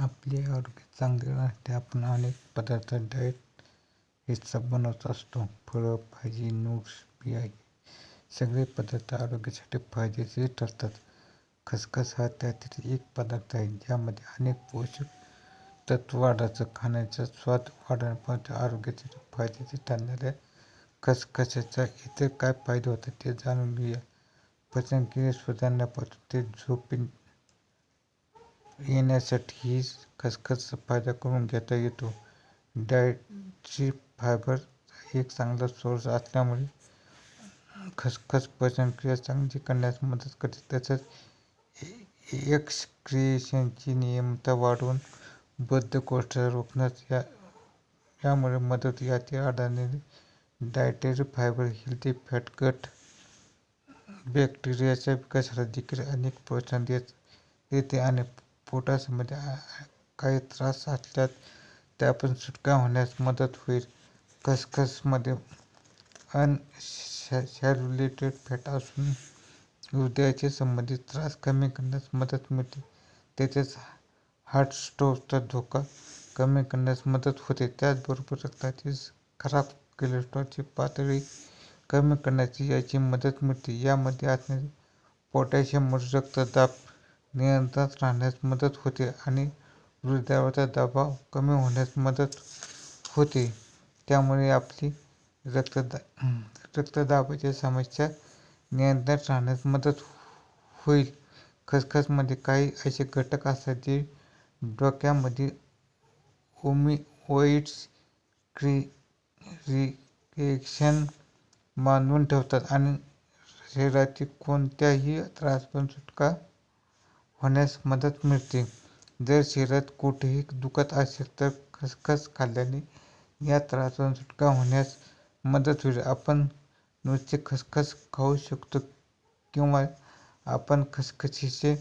आपले आरोग्य चांगले राहते आपण अनेक पदार्थ डाएट हिस्सा बनवत असतो. फळं, भाजी, नट्स, बिया हे सगळे पदार्थ आरोग्यासाठी फायदेशीर ठरतात. खसखस हा त्यातील एक पदार्थ आहे ज्यामध्ये अनेक पोषक तत्व वाढायचं खाण्याचा स्वाद वाढवण्यापासून आरोग्यासाठी फायदेशीर ठरणाऱ्या खसखशाचा इतर काय फायदे होतात ते जाणून घेऊया. पचनक्रिया सुधारण्यापासून ते झोप येण्यासाठीही खसखस फायदा करून घेता येतो. डाएटरी फायबरचा एक चांगला सोर्स असल्यामुळे खसखस पचनक्रिया चांगली करण्यास मदत करते तसेच एक्सक्रिशनची नियमितता वाढवून बद्धकोष्ठता रोखण्यास यामुळे मदत होते. यातील आढळणारे डाएटरी फायबर हेल्दी फॅट, गट बॅक्टेरियाच्या विकासाला देखील अनेक प्रोत्साहन देते आणि पोटामध्ये काही त्रास असल्यास त्यापासून सुटका होण्यास मदत होईल. खसखसमध्ये अनसॅच्युरेटेड फॅट असून हृदयाशी संबंधित त्रास कमी करण्यास मदत मिळते. त्याच्याच हार्ट स्ट्रोकचा धोका कमी करण्यास मदत होते. त्याचबरोबर रक्ताची खराब कोलेस्ट्रॉलची पातळी कमी करण्याची याची मदत मिळते. यामध्ये असणारे पोटॅशियम रक्तदाब नियंत्रणात राहण्यास मदत होते आणि हृदयावरचा दबाव कमी होण्यास मदत होते. त्यामुळे आपली रक्तदाबाची समस्या नियंत्रणात राहण्यास मदत होईल. खसखसमध्ये काही असे घटक असतात जे डोक्यामधील ओपिओइड्स रिएक्शन बांधून ठेवतात आणि शरीरातील कोणत्याही त्रासापासून सुटका होण्यास मदत मिळते. जर शरीरात कुठेही दुखत असेल तर खसखस खाल्ल्याने या त्रासापासून सुटका होण्यास मदत होईल. आपण नुसते खसखस खाऊ शकतो किंवा आपण खसखशीचे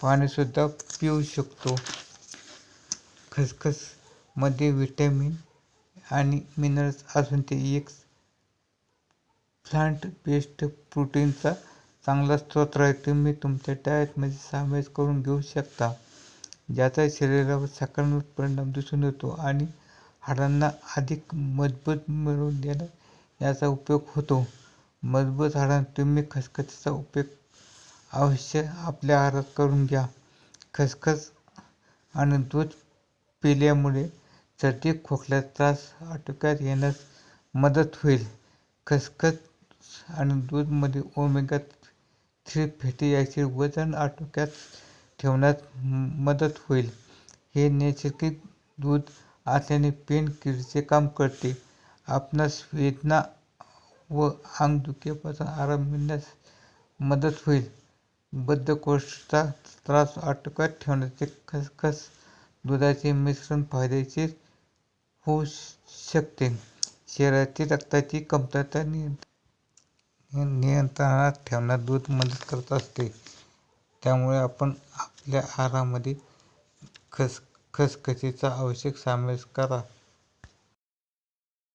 पाणीसुद्धा पिऊ शकतो. खसखसमध्ये व्हिटॅमिन आणि मिनरल्स असून ते एक प्लांट बेस्ड प्रोटीनचा चांगला स्रोत आहे. तुम्ही तुमच्या डाएटमध्ये म्हणजे सामावेश करून घेऊ शकता ज्याचा शरीरावर सकारात्मक परिणाम दिसून येतो आणि हाडांना अधिक मजबूत मिळवून देणं याचा उपयोग होतो. मजबूत हाडांना तुम्ही खसखसीचा उपयोग अवश्य आपल्या आहारात करून घ्या. खसखस आणि दूध पिल्यामुळे सर्दी खोकल्यात त्रास आटोक्यात येण्यास मदत होईल. खसखस आणि दूधमध्ये ओमेगा थ्री फॅटी ऍसिड वजन आटोक्यात ठेवण्यास मदत होईल. हे नैसर्गिक दूध असल्याने पेन किलरचे काम करते. आपणास वेदना व अंगदुखीपासून आराम मिळण्यास मदत होईल. बद्धकोष्ठता त्रास आटोक्यात ठेवण्यासाठी खसखस दुधाचे मिश्रण फायदेशीर होऊ शकते. शरीरातील रक्ताची कमतरता नियंत्रणात ठेवण्यात दूध मदत करत असते. त्यामुळे आपण आपल्या आहारामध्ये खसखशीचा आवश्यक समावेश करा.